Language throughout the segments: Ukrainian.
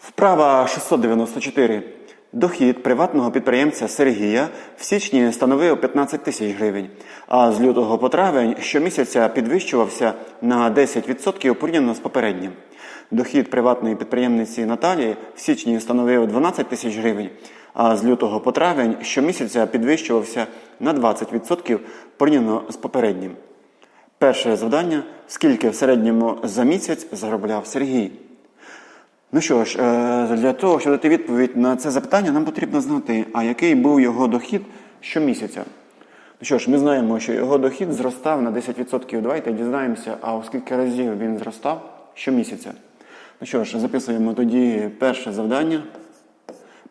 Вправа 694. Дохід приватного підприємця Сергія в січні становив 15 тисяч гривень, а з лютого по травень щомісяця підвищувався на 10% порівняно з попереднім. Дохід приватної підприємниці Наталії в січні становив 12 тисяч гривень, а з лютого по травень щомісяця підвищувався на 20% порівняно з попереднім. Перше завдання: скільки в середньому за місяць заробляв Сергій? Ну що ж, е, для того, щоб дати відповідь на це запитання, нам потрібно знати, а який був його дохід щомісяця. Ну що ж, ми знаємо, що його дохід зростав на 10%. Давайте дізнаємося, а у скільки разів він зростав щомісяця. Ну що ж, записуємо тоді перше завдання,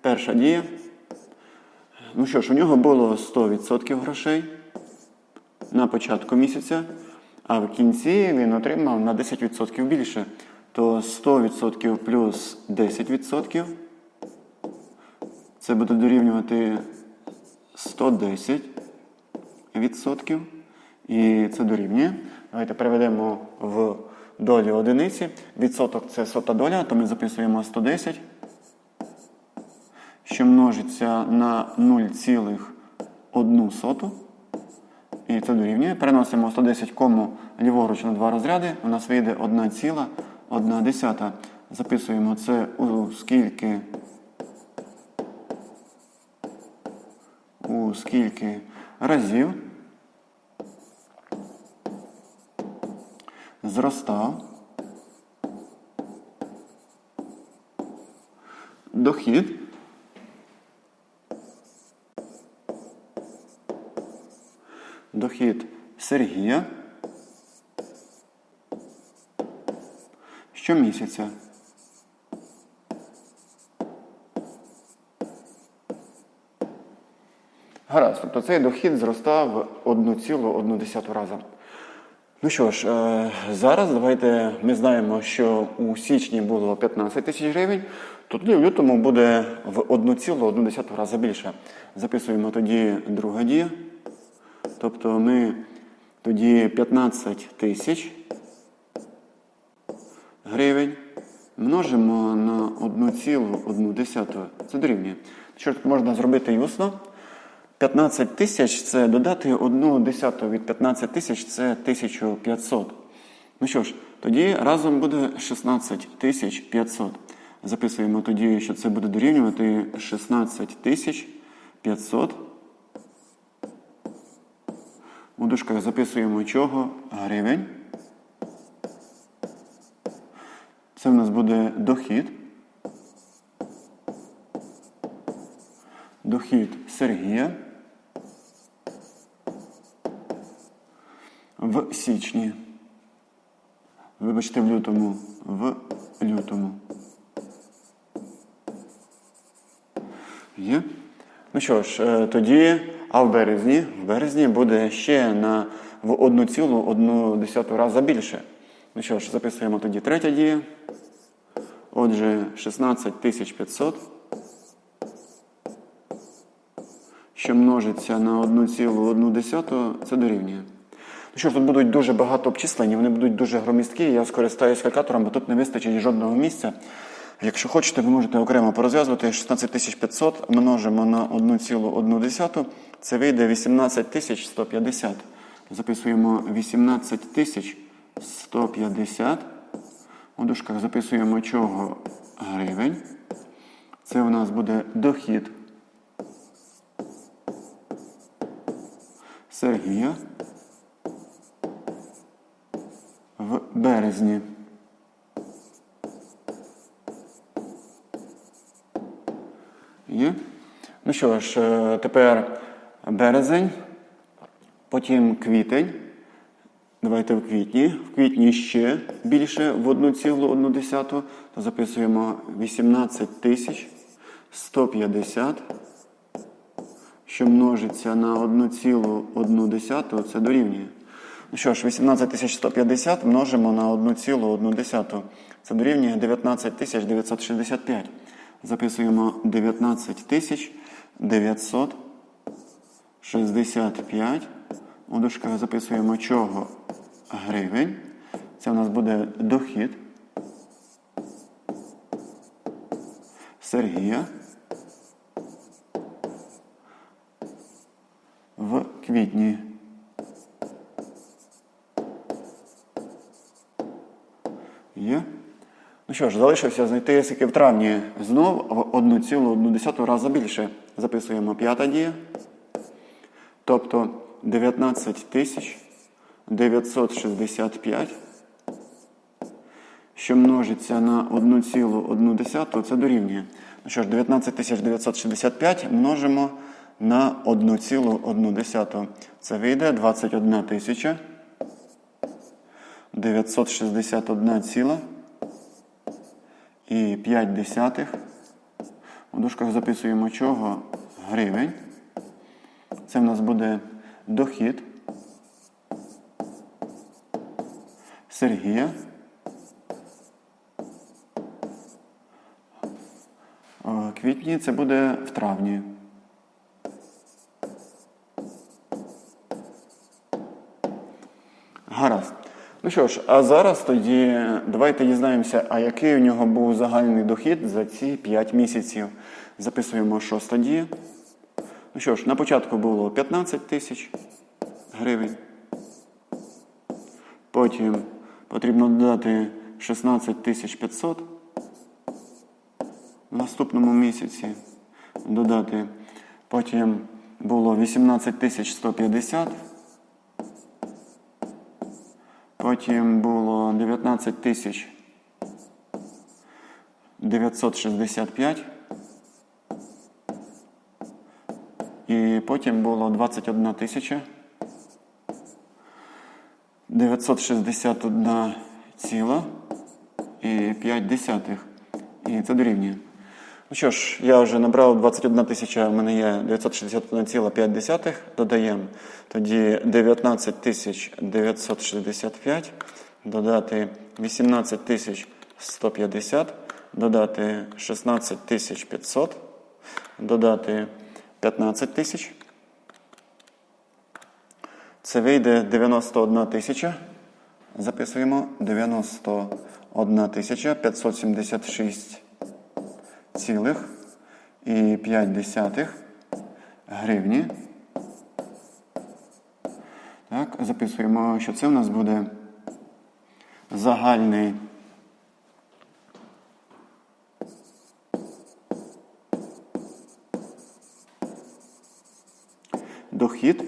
перша дія. Ну що ж, у нього було 100% грошей на початку місяця, а в кінці він отримав на 10% більше. То 100% плюс 10% це буде дорівнювати 110%. І це дорівнює. Давайте переведемо в долі одиниці. Відсоток це сота доля, то ми записуємо 110, що множиться на 0,1 соту. І це дорівнює. Переносимо 110 кому ліворуч на два розряди. У нас вийде 1,1 десята. Записуємо це у скільки. У скільки разів зростав дохід дохід Сергія щомісяця. Гаразд, тобто цей дохід зростав 1,1 раза. Ну що ж, е, зараз давайте ми знаємо, що у січні було 15 тисяч гривень, то тоді в лютому буде в 1,1 рази більше. Записуємо тоді друга дія. Тобто ми тоді 15 тисяч гривень множимо на 1,1. Це дорівнює. Що можна зробити і усно? 15 тисяч це додати 1 десяту від 15 тисяч це 1500. Ну що ж, тоді разом буде 16 тисяч 500. Записуємо тоді, що це буде дорівнювати 16 тисяч 500. У дужках записуємо чого? Гривень. Це в нас буде дохід. Дохід Сергія. В січні. Вибачте, в лютому. В лютому. Є? Ну що ж, е, тоді, а в березні, в березні буде ще на в 1,1 раза більше. Ну що ж, записуємо тоді третя дія. Отже, 16 500, що множиться на 1,1, це дорівнює. Ну що ж, тут будуть дуже багато обчислень, вони будуть дуже громісткі. Я скористаюсь калькатором, бо тут не вистачить жодного місця. Якщо хочете, ви можете окремо порозв'язувати 16 500 множимо на 1,1, це вийде 18 150. Записуємо 18 150. У дужках записуємо чого гривень. Це у нас буде дохід Сергія в березні. Є? Ну що ж, е, тепер березень, потім квітень. Давайте в квітні. В квітні ще більше в 1,1, то записуємо 18 тисяч 150, що множиться на 1,1, це дорівнює. Ну що ж, 18 тисяч 150 множимо на 1,1. Це дорівнює 19 тисяч 965. Записуємо 19 тисяч 965. У дужках записуємо чого гривень. Це у нас буде дохід Сергія в квітні. Є. Ну що ж, залишився знайти скільки в травні знов в 1,1 раза більше. Записуємо п'ята дія. Тобто 19 тисяч 965, що множиться на 1,1, це дорівнює. Ну що ж, 19 965 множимо на 1,1. Це вийде 21 тисяча 961 ціла і 5 десятих. У дужках записуємо чого? Гривень. Це в нас буде дохід Сергія. В квітні це буде в травні. Гаразд. Ну що ж, а зараз тоді давайте дізнаємося, а який у нього був загальний дохід за ці 5 місяців. Записуємо шоста дія. Ну що ж, на початку було 15 тисяч гривень. Потім потрібно додати 16 тисяч 500. В наступному місяці додати. Потім було 18 тисяч 150. Потім було 19 тисяч 965. І потім було 21 тисяча 961 ціла і 5 десятих. І це дорівнює. Ну що ж, я вже набрав 21 тисяча, в мене є 961,5 додаємо. Тоді 19 тисяч 965, додати 18 тисяч 150, додати 16 тисяч 500, додати 15 тисяч. Це вийде 91 тисяча. Записуємо 91 тисяча 576 цілих і 5 десятих гривні. Так, записуємо, що це у нас буде загальний дохід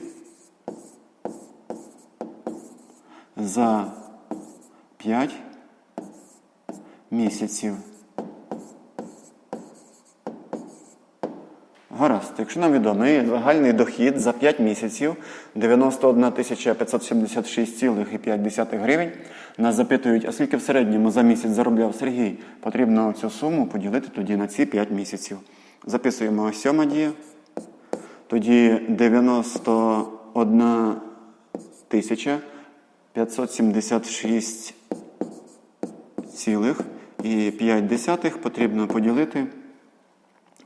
за 5 місяців. Гаразд, якщо нам відомий загальний дохід за 5 місяців 91 576,5 гривень, нас запитують, а скільки в середньому за місяць заробляв Сергій, потрібно цю суму поділити тоді на ці 5 місяців. Записуємо сьома дія. Тоді 91 тисяча 576 цілих і 5 десятих потрібно поділити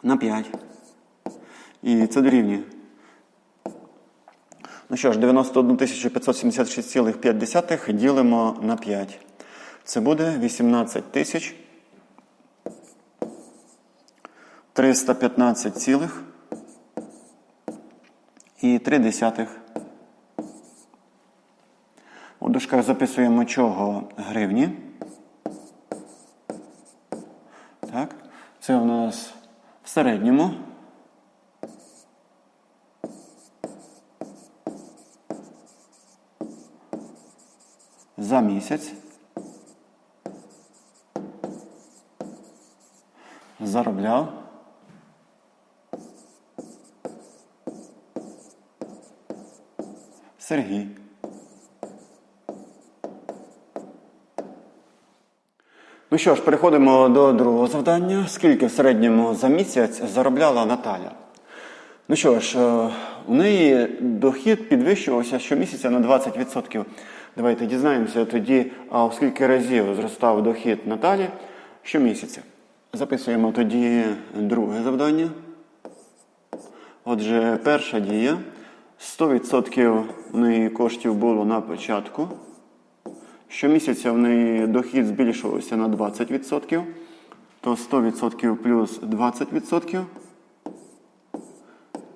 на 5. І це дорівнює. Ну що ж, 91 576,5 ділимо на 5. Це буде 18 тисяч 315 цілих і 3 десятих. У дужках записуємо чого гривні. Так. Це у нас в середньому. За місяць. Заробляв. Сергій. Ну що ж, переходимо до другого завдання. Скільки в середньому за місяць заробляла Наталя? Ну що ж, е, у неї дохід підвищувався щомісяця на 20%. Давайте дізнаємося тоді, а в скільки разів зростав дохід Наталі щомісяця. Записуємо тоді друге завдання. Отже, перша дія. 100% в неї коштів було на початку. Щомісяця в неї дохід збільшувався на 20%. то 100% плюс 20%.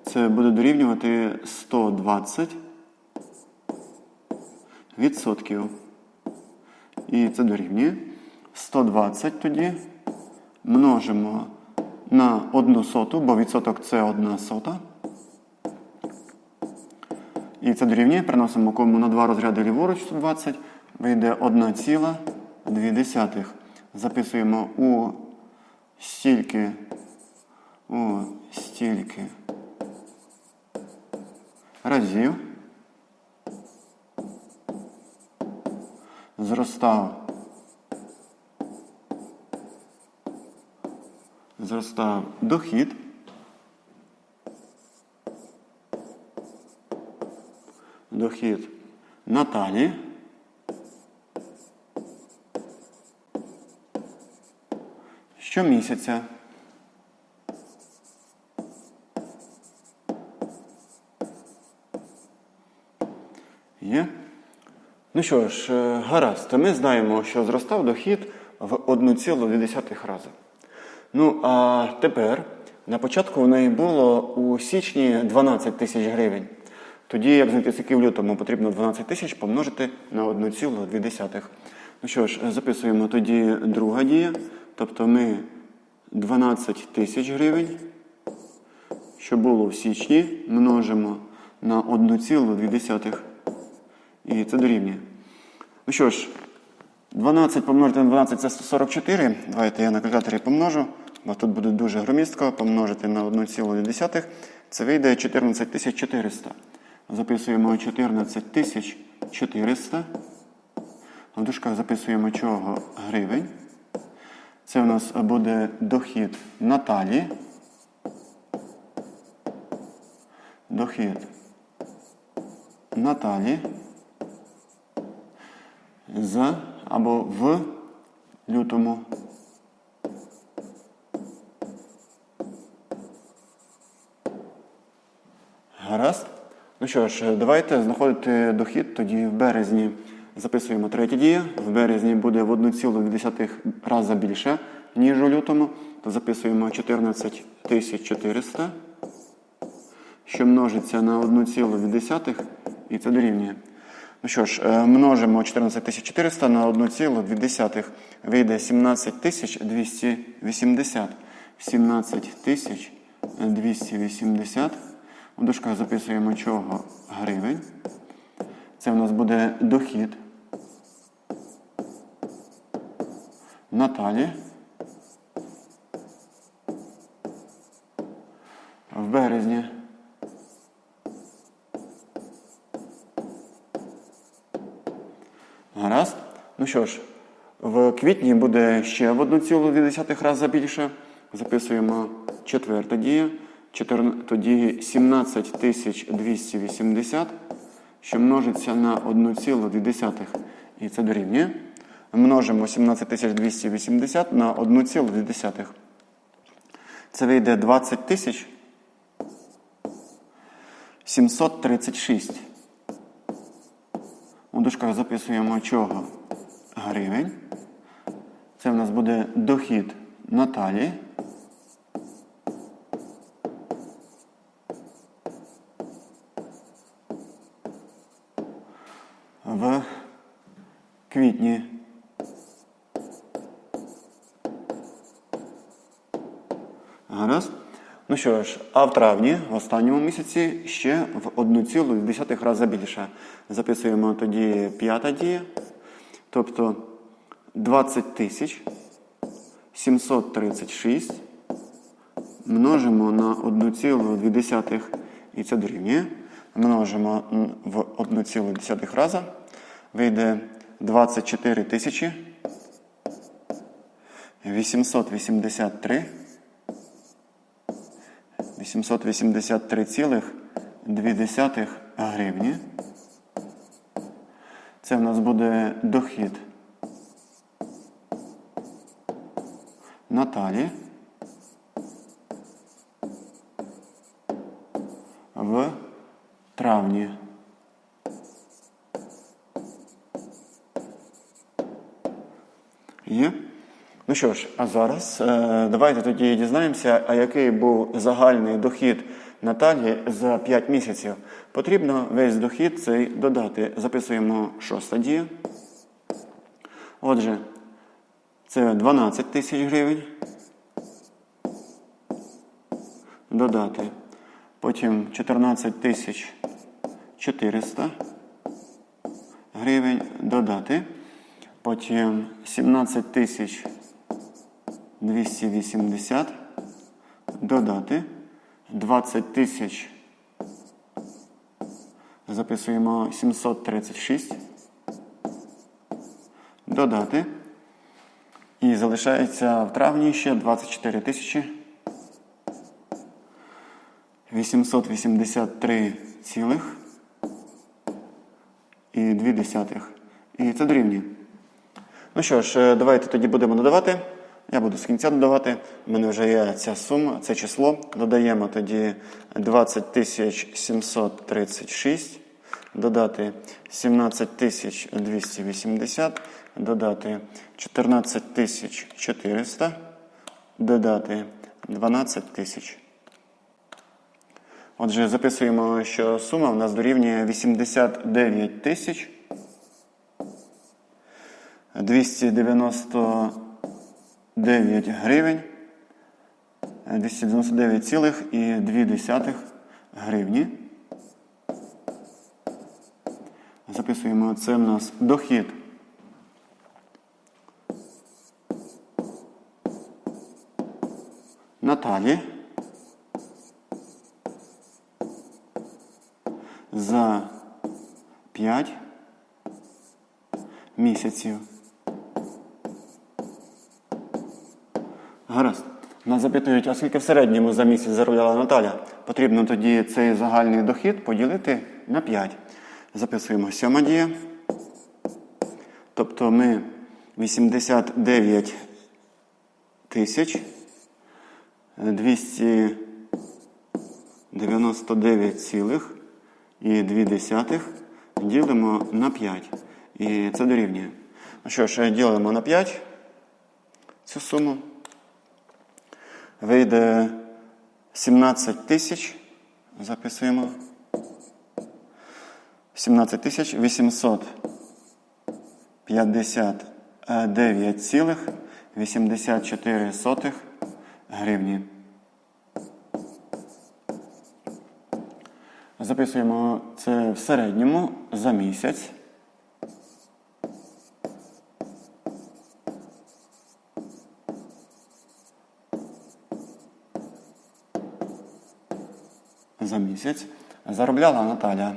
Це буде дорівнювати 120 відсотків. І це дорівнює 120 тоді множимо на 1 соту, бо відсоток це 1 сота. І це дорівнює, переносимо кому на два розряди ліворуч 120, вийде 1,2. Записуємо у стільки, у стільки разів. Зростав. Зростав дохід. Дохід Наталі щомісяця. Є? Ну що ж, е, гаразд, ми знаємо, що зростав дохід в 1,2 рази. Ну, а тепер, на початку в неї було у січні 12 тисяч гривень. Тоді, як знайти скільки в лютому, потрібно 12 тисяч помножити на 1,2. Ну що ж, записуємо тоді друга дія. Тобто ми 12 тисяч гривень, що було в січні, множимо на 1,2. І це дорівнює. Ну що ж, 12 помножити на 12 це 144. Давайте я на калькуляторі помножу, бо тут буде дуже громістко. Помножити на 1,2. Це вийде 14 400. Записуємо 14 400. В дужках записуємо чого гривень. Це у нас буде дохід Наталі. Дохід Наталі. За або в лютому. Гаразд. Ну що ж, давайте знаходити дохід тоді в березні. Записуємо третя дія. В березні буде в 1,2 рази більше, ніж у лютому. То записуємо 14 400, що множиться на 1,2 і це дорівнює. Ну що ж, е, множимо 14 400 на 1,2. Вийде 17 280. 17 280. У дужках записуємо чого гривень. Це в нас буде дохід Наталі. В березні. Гаразд. Ну що ж, в квітні буде ще в 1,2 рази більше. Записуємо четверта дія. Тоді 17 280, що множиться на 1,2. І це дорівнює. Множимо 17 280 на 1,2. Це вийде 20 тисяч 736. У дужках записуємо чого гривень. Це в нас буде дохід Наталі. В квітні. Гаразд. Ну що ж, а в травні, в останньому місяці, ще в 1,2 рази більше. Записуємо тоді п'ята дія. Тобто 20 тисяч 736 множимо на 1,2 і це дорівнює. Множимо в 1,2 рази. Вийде 24 тисячі 883 883,2 гривні. Це в нас буде дохід Наталі в травні. Є? Ну що ж, а зараз е, давайте тоді дізнаємося, а який був загальний дохід Наталі за 5 місяців. Потрібно весь дохід цей додати. Записуємо шоста дія. Отже, це 12 тисяч гривень. Додати. Потім 14 тисяч 400 гривень додати. Потім 17 тисяч 280 додати. 20 тисяч записуємо 736 додати. І залишається в травні ще 24 тисячі 883 цілих і 2 десятих. І це дорівнює. Ну що ж, е, давайте тоді будемо додавати. Я буду з кінця додавати. У мене вже є ця сума, це число. Додаємо тоді 20 736, додати 17 280, додати 14 400, додати 12 тисяч. Отже, записуємо, що сума в нас дорівнює 89 тисяч 299 гривень 299,2 гривні. Записуємо, це в нас дохід. Наталі. За 5 місяців. Гаразд. Нас запитують, а скільки в середньому за місяць заробляла Наталя? Потрібно тоді цей загальний дохід поділити на 5. Записуємо сьома дія. Тобто ми 89 тисяч 299 цілих і 2 десятих ділимо на 5. І це дорівнює. Ну що ж, ділимо на 5 цю суму. Вийде 17 тисяч. Записуємо. 17 тисяч 859,84 гривні. Записуємо це в середньому за місяць. За місяць заробляла Наталя.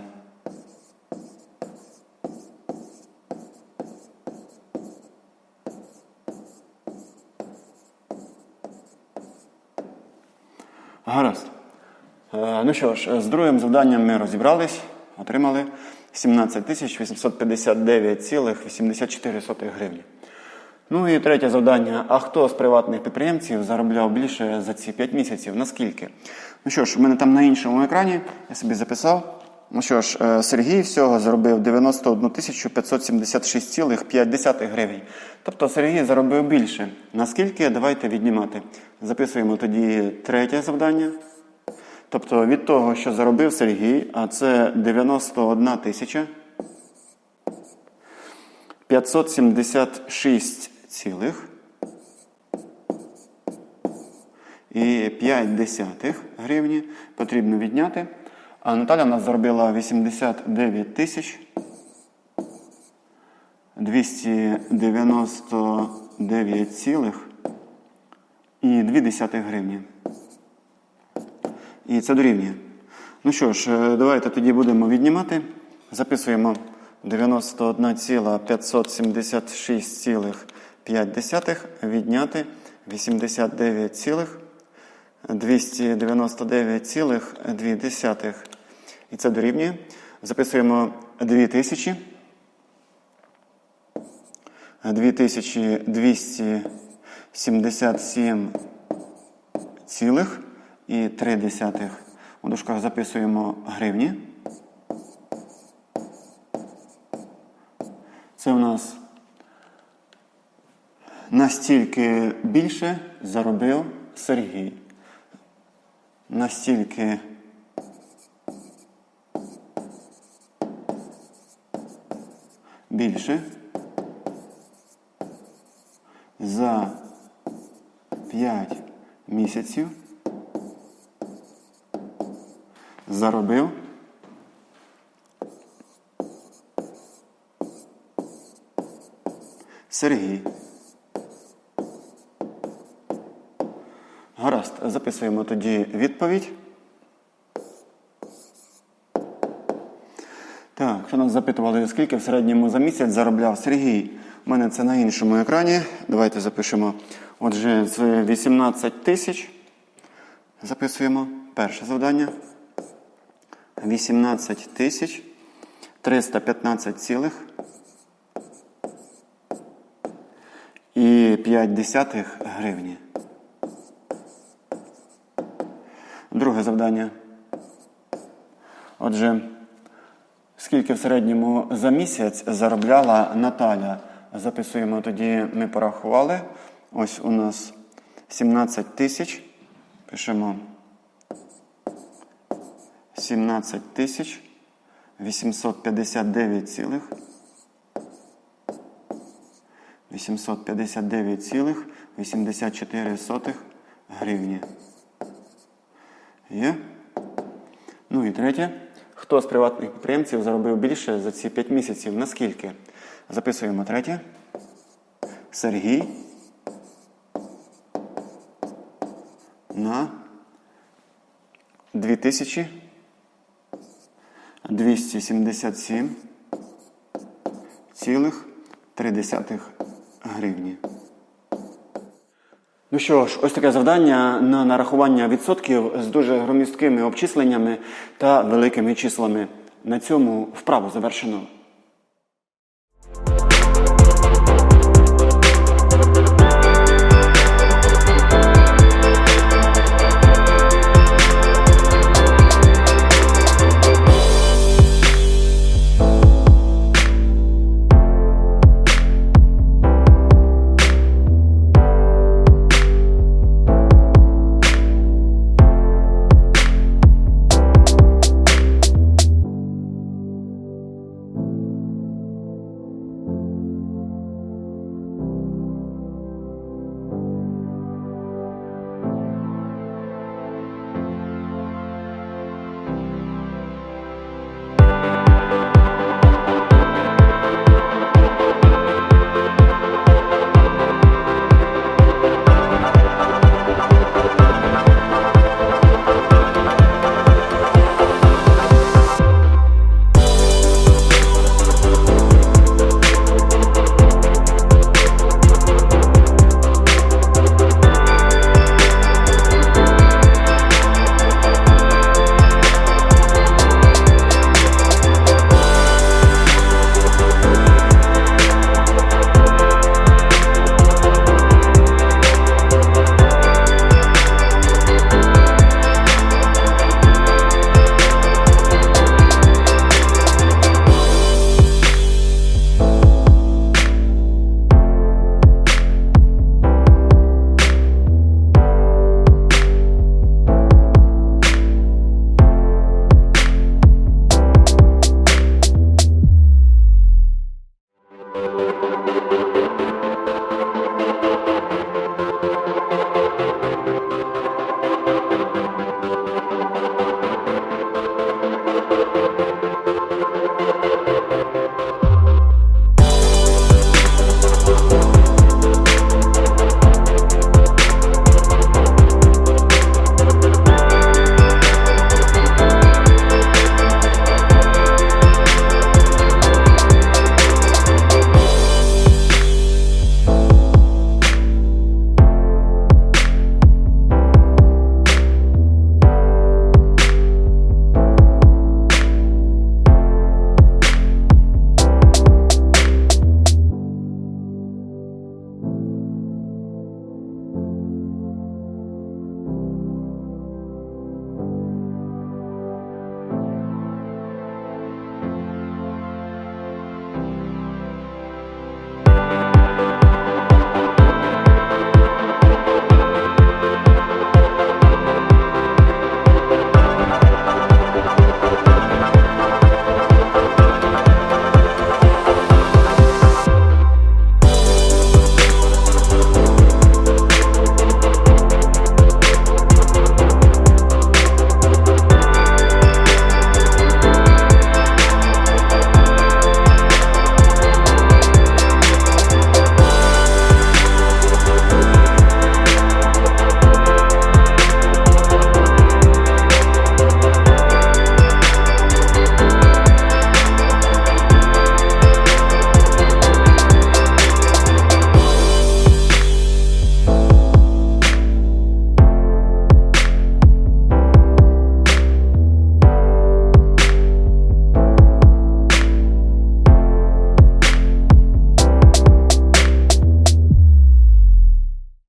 Гаразд. Е, Ну що ж, з другим завданням ми розібрались, отримали 17 тисяч 859,84 гривні. Ну і третє завдання. А хто з приватних підприємців заробляв більше за ці 5 місяців? Наскільки? Ну що ж, у мене там на іншому екрані я собі записав. Ну що ж, е, Сергій всього заробив 91 576,5 гривень. Тобто Сергій заробив більше. Наскільки? Давайте віднімати. Записуємо тоді третє завдання. Тобто від того, що заробив Сергій, а це 91 тисяча 576 цілих і 5 десятих гривні потрібно відняти. А Наталя в нас заробила 89 тисяч 299 цілих і 2 десятих гривні. І це дорівнює. Ну що ж, е, давайте тоді будемо віднімати. Записуємо 91,576,5 відняти 89,299,2. І це дорівнює. Записуємо 2000. 2277 цілих і 3 десятих. У дужках записуємо гривні. Це у нас Настільки більше заробив Сергій. Настільки більше за 5 місяців заробив Сергій. Записуємо тоді відповідь. Так, що нас запитували, скільки в середньому за місяць заробляв Сергій? У мене це на іншому екрані. Давайте запишемо. Отже, це 18 тисяч. Записуємо перше завдання. 18 тисяч 315 цілих і 5 десятих гривні. Друге завдання. Отже, скільки в середньому за місяць заробляла Наталя? Записуємо тоді, ми порахували. Ось у нас 17 тисяч. Пишемо 17 тисяч 859 цілих 859,84 гривні. Є? Ну і третє. Хто з приватних підприємців заробив більше за ці 5 місяців? Наскільки? Записуємо третє. Сергій. На 2000 277 цілих 3 гривні. Ну що ж, ось таке завдання на нарахування відсотків з дуже громісткими обчисленнями та великими числами. На цьому вправу завершено.